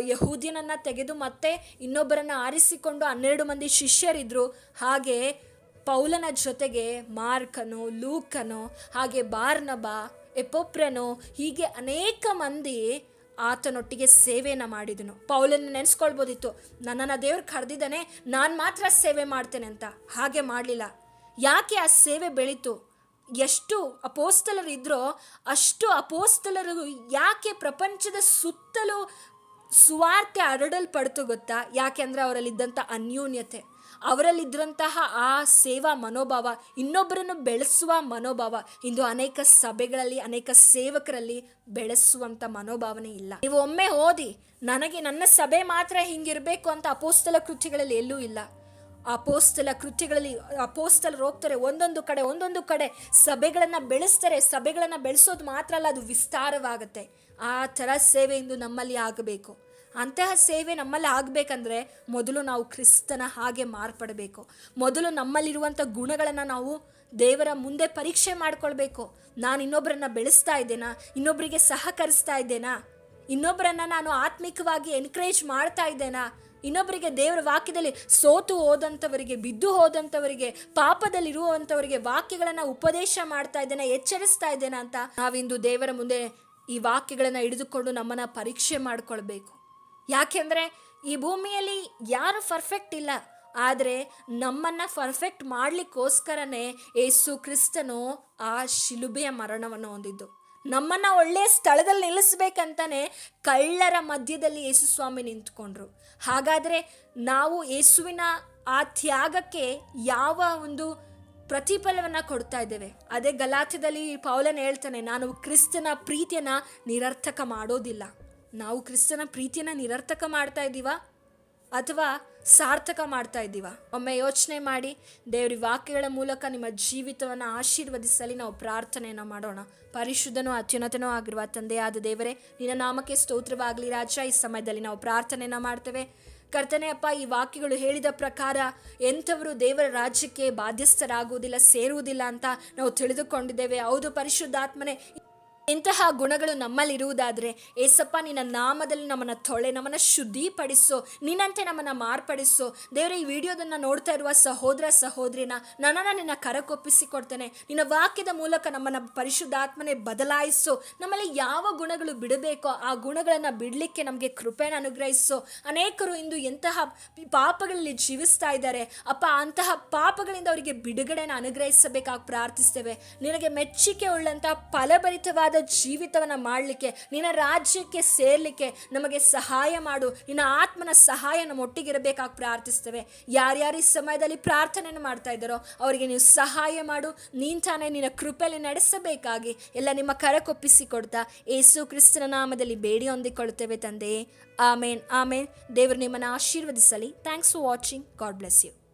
ಯಹೂದಿನನ್ನು ತೆಗೆದು ಮತ್ತೆ ಇನ್ನೊಬ್ಬರನ್ನು ಆರಿಸಿಕೊಂಡು ಹನ್ನೆರಡು ಮಂದಿ ಶಿಷ್ಯರಿದ್ರು. ಹಾಗೆ ಪೌಲನ ಜೊತೆಗೆ ಮಾರ್ಕನು, ಲೂಕನು, ಹಾಗೆ ಬಾರ್ನಬ ಎಪೊಪ್ರನು ಹೀಗೆ ಅನೇಕ ಮಂದಿ ಆತನೊಟ್ಟಿಗೆ ಸೇವೆಯನ್ನು ಮಾಡಿದನು. ಪೌಲನ್ನು ನೆನೆಸ್ಕೊಳ್ಬೋದಿತ್ತು. ನನ್ನನ್ನು ದೇವ್ರು ಕರೆದಿದ್ದಾನೆ, ನಾನು ಮಾತ್ರ ಸೇವೆ ಮಾಡ್ತೇನೆ ಅಂತ. ಹಾಗೆ ಮಾಡಲಿಲ್ಲ. ಯಾಕೆ ಆ ಸೇವೆ ಬೆಳೀತು? ಎಷ್ಟು ಅಪೋಸ್ತಲರು ಇದ್ರೋ ಅಷ್ಟು ಅಪೋಸ್ತಲರು ಯಾಕೆ ಪ್ರಪಂಚದ ಸುತ್ತಲೂ ಸುವಾರ್ತೆ ಹರಡಲ್ಪಡ್ತು ಗೊತ್ತಾ? ಯಾಕೆಂದರೆ ಅವರಲ್ಲಿದ್ದಂಥ ಅನ್ಯೂನ್ಯತೆ. ಅವರಲ್ಲಿದ್ದಂತಹ ಆ ಸೇವಾ ಮನೋಭಾವ, ಇನ್ನೊಬ್ಬರನ್ನು ಬೆಳೆಸುವ ಮನೋಭಾವ, ಇಂದು ಅನೇಕ ಸಭೆಗಳಲ್ಲಿ, ಅನೇಕ ಸೇವಕರಲ್ಲಿ ಬೆಳೆಸುವಂಥ ಮನೋಭಾವನೆ ಇಲ್ಲ. ನೀವು ಒಮ್ಮೆ ಓದಿ, ನನಗೆ ನನ್ನ ಸಭೆ ಮಾತ್ರ ಹಿಂಗಿರಬೇಕು ಅಂತ ಅಪೋಸ್ತಲ ಕೃತಿಗಳಲ್ಲಿ ಎಲ್ಲೂ ಇಲ್ಲ. ಅಪೋಸ್ತಲ ಕೃತ್ಯಗಳಲ್ಲಿ ಅಪೋಸ್ತಲರು ಹೋಗ್ತಾರೆ ಒಂದೊಂದು ಕಡೆ ಒಂದೊಂದು ಕಡೆ ಸಭೆಗಳನ್ನು ಬೆಳೆಸ್ತಾರೆ, ಸಭೆಗಳನ್ನು ಬೆಳೆಸೋದು ಮಾತ್ರ ಅಲ್ಲ, ಅದು ವಿಸ್ತಾರವಾಗುತ್ತೆ. ಆ ಥರ ಸೇವೆ ಇಂದು ನಮ್ಮಲ್ಲಿ ಆಗಬೇಕು. ಅಂತಹ ಸೇವೆ ನಮ್ಮಲ್ಲಿ ಆಗಬೇಕಂದ್ರೆ ಮೊದಲು ನಾವು ಕ್ರಿಸ್ತನ ಹಾಗೆ ಮಾರ್ಪಡಬೇಕು. ಮೊದಲು ನಮ್ಮಲ್ಲಿರುವಂಥ ಗುಣಗಳನ್ನು ನಾವು ದೇವರ ಮುಂದೆ ಪರೀಕ್ಷೆ ಮಾಡಿಕೊಳ್ಬೇಕು. ನಾನು ಇನ್ನೊಬ್ಬರನ್ನ ಬೆಳೆಸ್ತಾ ಇದ್ದೇನಾ? ಇನ್ನೊಬ್ಬರಿಗೆ ಸಹಕರಿಸ್ತಾ ಇದ್ದೇನಾ? ಇನ್ನೊಬ್ಬರನ್ನ ನಾನು ಆತ್ಮಿಕವಾಗಿ ಎನ್ಕರೇಜ್ ಮಾಡ್ತಾ ಇದ್ದೇನಾ? ಇನ್ನೊಬ್ಬರಿಗೆ ದೇವರ ವಾಕ್ಯದಲ್ಲಿ ಸೋತು ಹೋದಂಥವರಿಗೆ, ಬಿದ್ದು ಹೋದಂಥವರಿಗೆ ಪಾಪದಲ್ಲಿರುವಂಥವರಿಗೆ ವಾಕ್ಯಗಳನ್ನು ಉಪದೇಶ ಮಾಡ್ತಾ ಇದ್ದೇನೆ? ಎಚ್ಚರಿಸ್ತಾ ಇದ್ದೇನೆ ಅಂತ ನಾವಿಂದು ದೇವರ ಮುಂದೆ ಈ ವಾಕ್ಯಗಳನ್ನು ಹಿಡಿದುಕೊಂಡು ನಮ್ಮನ್ನು ಪರೀಕ್ಷೆ ಮಾಡಿಕೊಳ್ಬೇಕು. ಯಾಕೆಂದರೆ ಈ ಭೂಮಿಯಲ್ಲಿ ಯಾರು ಪರ್ಫೆಕ್ಟ್ ಇಲ್ಲ, ಆದರೆ ನಮ್ಮನ್ನು ಪರ್ಫೆಕ್ಟ್ ಮಾಡಲಿಕ್ಕೋಸ್ಕರನೇ ಯೇಸು ಕ್ರಿಸ್ತನು ಆ ಶಿಲುಬೆಯ ಮರಣವನ್ನು ಹೊಂದಿದ್ದು. ನಮ್ಮನ್ನು ಒಳ್ಳೆಯ ಸ್ಥಳದಲ್ಲಿ ನಿಲ್ಲಿಸ್ಬೇಕಂತಾನೆ ಕಳ್ಳರ ಮಧ್ಯದಲ್ಲಿ ಯೇಸು ಸ್ವಾಮಿ ನಿಂತ್ಕೊಂಡ್ರು. ಹಾಗಾದರೆ ನಾವು ಯೇಸುವಿನ ಆ ತ್ಯಾಗಕ್ಕೆ ಯಾವ ಒಂದು ಪ್ರತಿಫಲವನ್ನು ಕೊಡ್ತಾ ಇದ್ದೇವೆ? ಅದೇ ಗಲಾತ್ಯದಲ್ಲಿ ಪೌಲನ್ ಹೇಳ್ತಾನೆ, ನಾನು ಕ್ರಿಸ್ತನ ಪ್ರೀತಿಯನ್ನು ನಿರರ್ಥಕ ಮಾಡೋದಿಲ್ಲ. ನಾವು ಕ್ರಿಸ್ತನ ಪ್ರೀತಿಯನ್ನು ನಿರರ್ಥಕ ಮಾಡ್ತಾ ಇದ್ದೀವಾ? ಅಥವಾ ಸಾರ್ಥಕ ಮಾಡ್ತಾ ಇದ್ದೀವ? ಒಮ್ಮೆ ಯೋಚನೆ ಮಾಡಿ, ದೇವ್ರ ವಾಕ್ಯಗಳ ಮೂಲಕ ನಿಮ್ಮ ಜೀವಿತವನ್ನು ಆಶೀರ್ವದಿಸಲಿ ನಾವು ಪ್ರಾರ್ಥನೆಯನ್ನು ಮಾಡೋಣ. ಪರಿಶುದ್ಧನೂ ಅತ್ಯುನ್ನತನೂ ಆಗಿರುವ ತಂದೆಯಾದ ದೇವರೇ, ನಿನ್ನ ನಾಮಕ್ಕೆ ಸ್ತೋತ್ರವಾಗಲಿ ರಾಜ. ಈ ಸಮಯದಲ್ಲಿ ನಾವು ಪ್ರಾರ್ಥನೆಯನ್ನು ಮಾಡ್ತೇವೆ. ಕರ್ತನೇ ಅಪ್ಪ, ಈ ವಾಕ್ಯಗಳು ಹೇಳಿದ ಪ್ರಕಾರ ಎಂಥವರು ದೇವರ ರಾಜ್ಯಕ್ಕೆ ಬಾಧ್ಯಸ್ಥರಾಗುವುದಿಲ್ಲ, ಸೇರುವುದಿಲ್ಲ ಅಂತ ನಾವು ತಿಳಿದುಕೊಂಡಿದ್ದೇವೆ. ಹೌದು, ಪರಿಶುದ್ಧಾತ್ಮನೆ ಇಂತಹ ಗುಣಗಳು ನಮ್ಮಲ್ಲಿರುವುದಾದರೆ, ಏಸಪ್ಪ, ನಿನ್ನ ನಾಮದಲ್ಲಿ ನಮ್ಮನ್ನು ತೊಳೆ, ನಮ್ಮನ್ನು ಶುದ್ಧಿಪಡಿಸು, ನಿನ್ನಂತೆ ನಮ್ಮನ್ನು ಮಾರ್ಪಡಿಸು. ದೇವರ, ಈ ವಿಡಿಯೋದನ್ನು ನೋಡ್ತಾ ಇರುವ ಸಹೋದರ, ಸಹೋದರಿನ, ನನ್ನನ್ನು ನಿನ್ನ ಕರಕೊಪ್ಪಿಸಿಕೊಡ್ತೇನೆ. ನಿನ್ನ ವಾಕ್ಯದ ಮೂಲಕ ನಮ್ಮನ್ನು ಪರಿಶುದ್ಧಾತ್ಮನೆ ಬದಲಾಯಿಸು. ನಮ್ಮಲ್ಲಿ ಯಾವ ಗುಣಗಳು ಬಿಡಬೇಕೋ, ಆ ಗುಣಗಳನ್ನು ಬಿಡಲಿಕ್ಕೆ ನಮಗೆ ಕೃಪೆನ ಅನುಗ್ರಹಿಸು. ಅನೇಕರು ಇಂದು ಎಂತಹ ಪಾಪಗಳಲ್ಲಿ ಜೀವಿಸ್ತಾ ಇದ್ದಾರೆ. ಅಪ್ಪ, ಅಂತಹ ಪಾಪಗಳಿಂದ ಅವರಿಗೆ ಬಿಡುಗಡೆನ ಅನುಗ್ರಹಿಸಬೇಕಾಗಿ ಪ್ರಾರ್ಥಿಸ್ತೇವೆ. ನಿನಗೆ ಮೆಚ್ಚುಗೆ ಉಳ್ಳಂತಹ ಫಲಭರಿತವಾದ ಜೀವಿತವನ್ನು ಮಾಡಲಿಕ್ಕೆ, ನಿನ್ನ ರಾಜ್ಯಕ್ಕೆ ಸೇರಲಿಕ್ಕೆ ನಮಗೆ ಸಹಾಯ ಮಾಡು. ನಿನ್ನ ಆತ್ಮನ ಸಹಾಯ ನಮ್ಮ ಒಟ್ಟಿಗಿರಬೇಕಾಗಿ ಪ್ರಾರ್ಥಿಸ್ತೇವೆ. ಯಾರ್ಯಾರು ಈ ಸಮಯದಲ್ಲಿ ಪ್ರಾರ್ಥನೆಯನ್ನು ಮಾಡ್ತಾ ಇದ್ದಾರೋ ಅವರಿಗೆ ನೀವು ಸಹಾಯ ಮಾಡು. ನೀನು ತಾನೇ ನಿನ್ನ ಕೃಪೆಯಲ್ಲಿ ನಡೆಸಬೇಕಾಗಿ ಎಲ್ಲ ನಿಮ್ಮ ಕರಕೊಪ್ಪಿಸಿ ಕೊಡ್ತಾ ಏಸು ಕ್ರಿಸ್ತನ ನಾಮದಲ್ಲಿ ಬೇಡಿ ಹೊಂದಿಕೊಳ್ಳುತ್ತೇವೆ ತಂದೆಯೇ ಆಮೇನ್ ಆಮೇನ್. ದೇವರು ನಿಮ್ಮನ್ನು ಆಶೀರ್ವದಿಸಲಿ. Thanks for watching God bless you